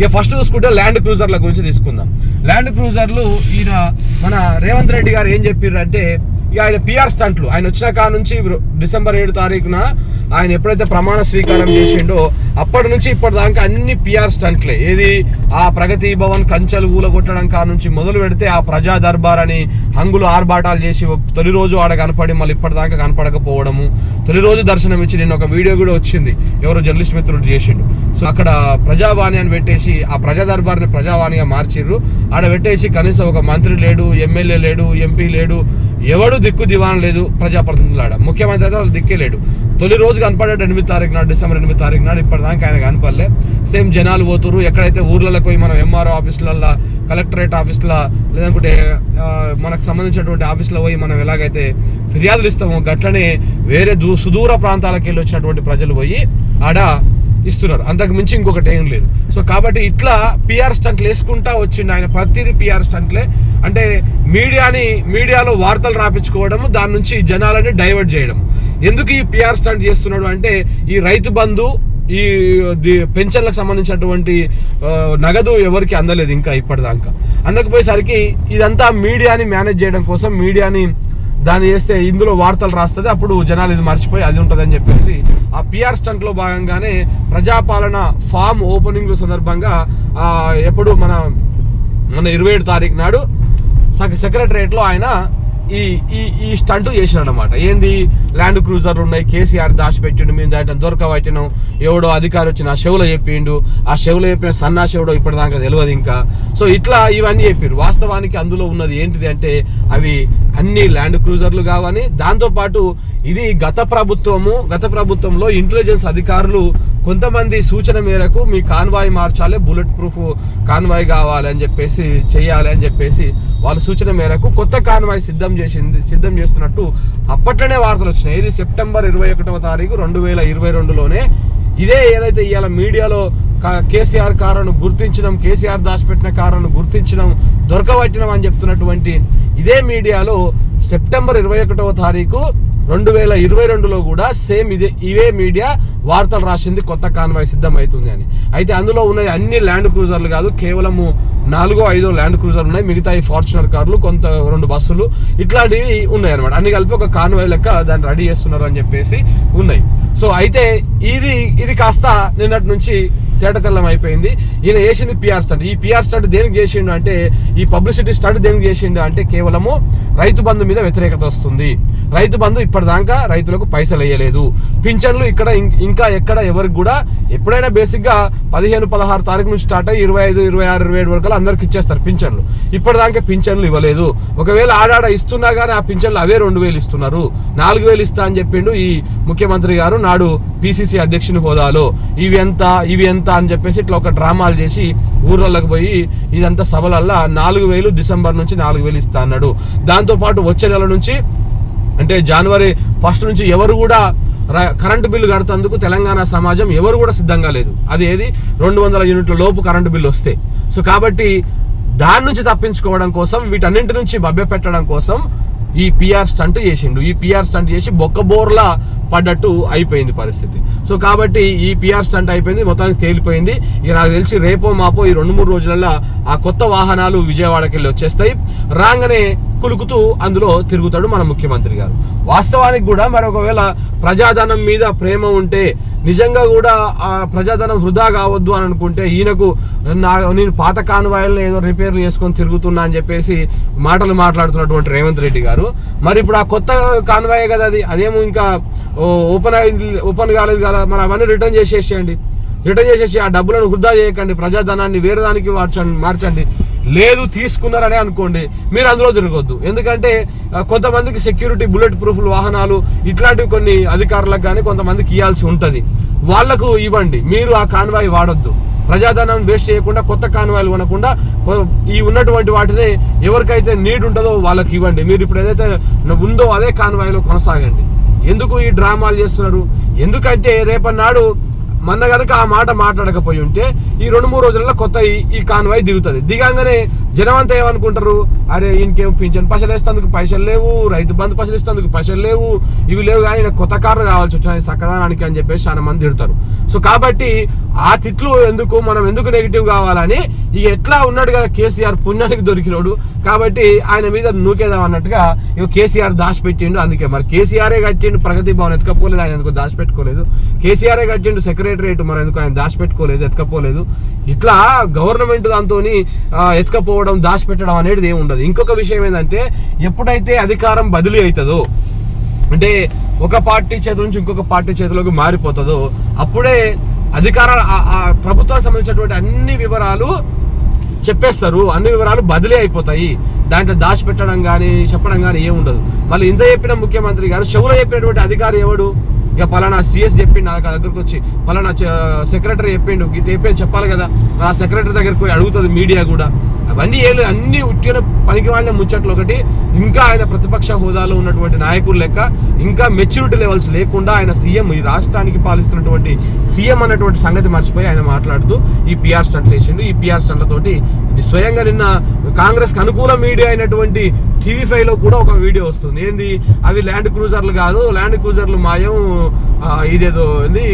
ఇక ఫస్ట్ చూసుకుంటే ల్యాండ్ క్రూజర్ల గురించి తీసుకుందాం. ల్యాండ్ క్రూజర్లు ఈయన మన రేవంత్ రెడ్డి గారు ఏం చెప్పారు అంటే ఇక ఆయన పిఆర్ స్టంట్లు. ఆయన వచ్చిన కా నుంచి డిసెంబర్ ఏడు తారీఖున ఆయన ఎప్పుడైతే ప్రమాణ స్వీకారం చేసిండో అప్పటి నుంచి ఇప్పటిదాకా అన్ని పిఆర్ స్టంట్లే. ఏది ఆ ప్రగతి భవన్ కంచెలు ఊలగొట్టడం కా నుంచి మొదలు పెడితే ఆ ప్రజా దర్బార్ అని హంగులు ఆర్భాటాలు చేసి తొలి రోజు ఆడ కనపడి మళ్ళీ ఇప్పటిదాకా కనపడకపోవడము. తొలి రోజు దర్శనం ఇచ్చి నేను ఒక వీడియో కూడా వచ్చింది. ఎవరో జర్నలిస్ట్ మిత్రుడు చేసిండు. సో అక్కడ ప్రజావాణి అని పెట్టేసి ఆ ప్రజా దర్బార్ని ప్రజావాణిగా మార్చిర్రు. ఆడ పెట్టేసి కనీసం ఒక మంత్రి లేడు ఎమ్మెల్యే లేడు ఎంపీ లేడు ఎవడు దిక్కు దివాన లేదు ప్రజాప్రతినిధులు ఆడ. ముఖ్యమంత్రి అయితే అసలు దిక్కే లేడు. తొలి రోజు కనపడ్డాడు ఎనిమిది తారీఖు నాడు డిసెంబర్ ఎనిమిది తారీఖు నాడు ఇప్పటిదాకా ఆయన కనపడలే. సేమ్ జనాలు పోతురు ఎక్కడైతే ఊర్లలో పోయి మనం ఎంఆర్ఓ ఆఫీసులలో కలెక్టరేట్ ఆఫీసులో లేదనుకుంటే మనకు సంబంధించినటువంటి ఆఫీసులో పోయి మనం ఎలాగైతే ఫిర్యాదులు ఇస్తామో గట్లనే వేరే దూ సుదూర ప్రాంతాలకు వెళ్ళి వచ్చినటువంటి ప్రజలు పోయి ఆడ ఇస్తున్నారు. అంతకు మించి ఇంకొకటి ఏం లేదు. సో కాబట్టి ఇట్లా పిఆర్ స్టంట్లు వేసుకుంటా వచ్చింది ఆయన. ప్రతిదీ పిఆర్ స్టంట్లే. అంటే మీడియాని మీడియాలో వార్తలు రాపించుకోవడము దాని నుంచి జనాలని డైవర్ట్ చేయడం. ఎందుకు ఈ పిఆర్ స్టంట్ చేస్తున్నాడు అంటే ఈ రైతు బంధు ఈ పెన్షన్లకు సంబంధించినటువంటి నగదు ఎవరికి అందలేదు ఇంకా ఇప్పటిదాకా. అందకపోయేసరికి ఇదంతా మీడియాని మేనేజ్ చేయడం కోసం మీడియాని దాన్ని చేస్తే ఇందులో వార్తలు రాస్తుంది అప్పుడు జనాలు ఇది మర్చిపోయి అది ఉంటుంది అని చెప్పేసి ఆ పిఆర్ స్టంట్లో భాగంగానే ప్రజాపాలన ఫామ్ ఓపెనింగ్ సందర్భంగా ఆ, ఎప్పుడు మన మన ఇరవై ఏడు తారీఖు నాడు సెక్రటరియట్లో ఆయన ఈ ఈ ఈ స్టంట్ చేసినాడనమాట ఏంది? ల్యాండ్ క్రూజర్ ఉన్నాయి కేసీఆర్ దాచిపెట్టిండు మేము దాంట్లో దొరకబట్టినాం ఎవడో అధికారి వచ్చిన ఆ చెవులో చెప్పిండు ఆ చెవులో చెప్పిన సన్నా చెవుడో ఇప్పటిదాకా తెలియదు ఇంకా. సో ఇట్లా ఇవన్నీ చెప్పారు వాస్తవానికి అందులో ఉన్నది ఏంటిది అంటే అవి అన్ని ల్యాండ్ క్రూజర్లు కావని దాంతోపాటు ఇది గత ప్రభుత్వము గత ప్రభుత్వంలో ఇంటెలిజెన్స్ అధికారులు కొంతమంది సూచన మేరకు మీ కాన్వాయ్ మార్చాలి బుల్లెట్ ప్రూఫ్ కాన్వాయ్ కావాలి అని చెప్పేసి చేయాలి అని చెప్పేసి వాళ్ళ సూచన మేరకు కొత్త కాన్వాయ్ సిద్ధం చేసింది సిద్ధం చేస్తున్నట్టు అప్పట్లోనే వార్తలు వచ్చినాయి. ఇది సెప్టెంబర్ ఇరవై ఒకటవ తారీఖు రెండు వేల ఇరవై రెండులోనే. ఇదే ఏదైతే ఇవాళ మీడియాలో కా- కేసీఆర్ కారును గుర్తించడం కేసీఆర్ దాచిపెట్టిన కారును గుర్తించడం దొరకబట్టినం అని చెప్తున్నటువంటి ఇదే మీడియాలో సెప్టెంబర్ ఇరవై ఒకటవ తారీఖు రెండు వేల ఇరవై రెండులో కూడా సేమ్ ఇదే ఇవే మీడియా వార్తలు రాసింది కొత్త కాన్వాయ్ సిద్ధం అవుతుంది అని. అయితే అందులో ఉన్నది అన్ని ల్యాండ్ క్రూజర్లు కాదు కేవలము నాలుగో ఐదో ల్యాండ్ క్రూజర్లు ఉన్నాయి. మిగతా ఈ ఫార్చునర్ కార్లు కొంత రెండు బస్సులు ఇట్లాంటివి ఉన్నాయి అనమాట అన్ని కలిపి ఒక కాన్వాయ్ లెక్క దాన్ని రెడీ చేస్తున్నారు అని చెప్పేసి ఉన్నాయి. సో అయితే ఇది ఇది కాస్త నిన్నటి నుంచి తేటతెల్లం అయిపోయింది. ఈయన వేసింది పిఆర్ స్టంట్ ఈ పిఆర్ స్టంట్ దేనికి చేసిండు అంటే ఈ పబ్లిసిటీ స్టంట్ దేనికి చేసిండు అంటే కేవలము రైతు బంధు మీద వ్యతిరేకత వస్తుంది. రైతు బంధు ఇప్పటిదాకా రైతులకు పైసలు వేయలేదు. పింఛన్లు ఇక్కడ ఇం- ఇంకా ఎక్కడ ఎవరికి కూడా ఎప్పుడైనా బేసిక్గా పదిహేను పదహారు తారీఖు నుంచి స్టార్ట్ అయ్యి ఇరవై ఐదు ఇరవై ఆరు ఇరవై ఏడు వరకు అందరికి ఇచ్చేస్తారు పింఛన్లు. ఇప్పటిదాకా పింఛన్లు ఇవ్వలేదు. ఒకవేళ ఆడాడ ఇస్తున్నా కానీ ఆ పింఛన్లు అవే రెండు వేలు ఇస్తున్నారు. నాలుగు వేలు ఇస్తా అని చెప్పిండు ఈ ముఖ్యమంత్రి గారు. నాడు పిసిసి అధ్యక్షుని హోదాలో ఇవి ఎంత ఇవి ఎంత అని చెప్పేసి ఇట్లా ఒక డ్రామాలు చేసి ఊర్లలోకి పోయి ఇదంతా సభలల్లా నాలుగు వేలు డిసెంబర్ నుంచి నాలుగు వేలు ఇస్తా అన్నాడు. దాంతోపాటు వచ్చే నెల నుంచి అంటే జనవరి ఫస్ట్ నుంచి ఎవరు కూడా కరెంటు బిల్లు కడతందుకు తెలంగాణ సమాజం ఎవరు కూడా సిద్ధంగా లేదు. అది ఏది? రెండు వందల యూనిట్ల లోపు కరెంటు బిల్లు వస్తే. సో కాబట్టి దాని నుంచి తప్పించుకోవడం కోసం వీటన్నింటి నుంచి పెట్టడం కోసం ఈ పిఆర్ స్టంట్ చేసిండు. ఈ పిఆర్ స్టంట్ చేసి బొక్కబోర్లా పడ్డట్టు అయిపోయింది పరిస్థితి. సో కాబట్టి ఈ పిఆర్ స్టంట్ అయిపోయింది మొత్తానికి తేలిపోయింది. ఇక నాకు తెలిసి రేపో మాపో ఈ రెండు మూడు రోజులలో ఆ కొత్త వాహనాలు విజయవాడకి వెళ్ళి వచ్చేస్తాయి. రాగానే కులుకుతూ అందులో తిరుగుతాడు మన ముఖ్యమంత్రి గారు. వాస్తవానికి కూడా మరి ఒకవేళ ప్రజాధనం మీద ప్రేమ ఉంటే నిజంగా కూడా ఆ ప్రజాధనం వృధా కావద్దు అని అనుకుంటే ఈయనకు నా నేను పాత కాన్వాయిల్ని ఏదో రిపేర్ చేసుకొని తిరుగుతున్నా అని చెప్పేసి మాటలు మాట్లాడుతున్నటువంటి రేవంత్ రెడ్డి గారు. మరి ఇప్పుడు ఆ కొత్త కాన్వాయే కదా అది. అదేమో ఇంకా ఓపెన్ అయింది ఓపెన్ కాలేదు కదా. మరి అవన్నీ రిటర్న్ చేసేసేయండి. రిటర్న్ చేసేసి ఆ డబ్బులను వృధా చేయకండి. ప్రజాధనాన్ని వేరే దానికి మార్చండి మార్చండి. లేదు తీసుకున్నారనే అనుకోండి మీరు అందులో తిరగొద్దు. ఎందుకంటే కొంతమందికి సెక్యూరిటీ బుల్లెట్ ప్రూఫ్ వాహనాలు ఇట్లాంటివి కొన్ని అధికారులకు కానీ కొంతమందికి ఇవ్వాల్సి ఉంటుంది. వాళ్ళకు ఇవ్వండి. మీరు ఆ కాన్వాయ్ వాడొద్దు. ప్రజాధనం వేస్ట్ చేయకుండా కొత్త కాన్వాయిలు కొనకుండా ఈ ఉన్నటువంటి వాటిని ఎవరికైతే నీడ్ ఉంటుందో వాళ్ళకి ఇవ్వండి. మీరు ఇప్పుడు ఏదైతే ఉందో అదే కాన్వాయిలో కొనసాగండి. ఎందుకు ఈ డ్రామాలు చేస్తున్నారు? ఎందుకంటే రేపన్నాడు మన కనుక ఆ మాట మాట్లాడకపోయి ఉంటే ఈ రెండు మూడు రోజులలో కొత్త ఈ- ఈ కాన్వాయ్ దిగుతుంది. దిగంగానే జనం అంతా ఏమనుకుంటారు? అరే ఈయనకేం పింఛన్ పైసలు వేస్తేందుకు పైసలు లేవు రైతు బంధు పైసలు ఇస్తేందుకు పైసలు లేవు ఇవి లేవు కానీ ఈయన కొత్త కార్లు కావాల్సి వచ్చినాయి సక్కదానానికి అని చెప్పేసి చాలా మంది తిడతారు. సో కాబట్టి ఆ తిట్లు ఎందుకు మనం ఎందుకు నెగిటివ్ కావాలని ఇక ఎట్లా ఉన్నాడు కదా కేసీఆర్ పుణ్యానికి దొరికినోడు కాబట్టి ఆయన మీద నూకేదాం అన్నట్టుగా ఇక కేసీఆర్ దాచిపెట్టిండు. అందుకే మరి కేసీఆరే కట్టిండు ప్రగతి భవన్ ఎత్తుకపోలేదు ఆయన ఎందుకు దాచిపెట్టుకోలేదు? కేసీఆరే కట్టిండు సెక్రటరియట్ మరి ఎందుకు ఆయన దాచిపెట్టుకోలేదు ఎత్తుకపోలేదు? ఇట్లా గవర్నమెంట్ దాంతో ఎత్తుకపోవడం దాచిపెట్టడం అనేది ఏమి ఉండదు. ఇంకొక విషయం ఏంటంటే ఎప్పుడైతే అధికారం బదిలీ అవుతుందో అంటే ఒక పార్టీ చేతి నుంచి ఇంకొక పార్టీ చేతిలోకి మారిపోతుందో అప్పుడే అధికార ఆ- ప్రభుత్వానికి సంబంధించినటువంటి అన్ని వివరాలు చెప్పేస్తారు. అన్ని వివరాలు బదిలీ అయిపోతాయి. దాంట్లో దాచిపెట్టడం కానీ చెప్పడం కానీ ఏమి ఉండదు. మళ్ళీ ఇంత చెప్పిన ముఖ్యమంత్రి గారు చెవులో చెప్పినటువంటి అధికారి ఎవడు? ఇక పలానా సిఎస్ చెప్పిండు నా దగ్గరకు వచ్చి పలానా సెక్రటరీ చెప్పిండు ఇది చెప్పాలి కదా? ఆ సెక్రటరీ దగ్గరికి పోయి అడుగుతుంది మీడియా కూడా. అవన్నీ ఏళ్ళు అన్ని ఉట్టిన పనికి వాళ్ళ ముచ్చట్లు ఒకటి. ఇంకా ఆయన ప్రతిపక్ష హోదాలో ఉన్నటువంటి నాయకులు లెక్క ఇంకా మెచ్యూరిటీ లెవెల్స్ లేకుండా ఆయన సీఎం ఈ రాష్ట్రానికి పాలిస్తున్నటువంటి సీఎం అన్నటువంటి సంగతి మర్చిపోయి ఆయన మాట్లాడుతూ ఈ పిఆర్ స్టంట్లు వేసిండు. ఈ పిఆర్ స్టంట్లతోటి స్వయంగా నిన్న కాంగ్రెస్కి అనుకూల మీడియా అయినటువంటి టీవీ ఫైవ్లో కూడా ఒక వీడియో వస్తుంది. ఏంది? అవి ల్యాండ్ క్రూజర్లు కాదు. ల్యాండ్ క్రూజర్లు మాయం ఇదేదో ఏంది?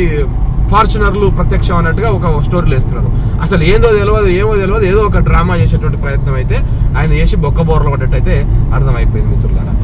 ఫార్చునర్లు ప్రత్యక్షం అన్నట్టుగా ఒక స్టోరీలు వేస్తున్నారు. అసలు ఏందో తెలియదు ఏమో తెలియదు ఏదో ఒక డ్రామా చేసేటువంటి ప్రయత్నం అయితే ఆయన చేసి బొక్క బోర్లు పడ్డట్టు అయితే అర్థమైపోయింది మిత్రులారా.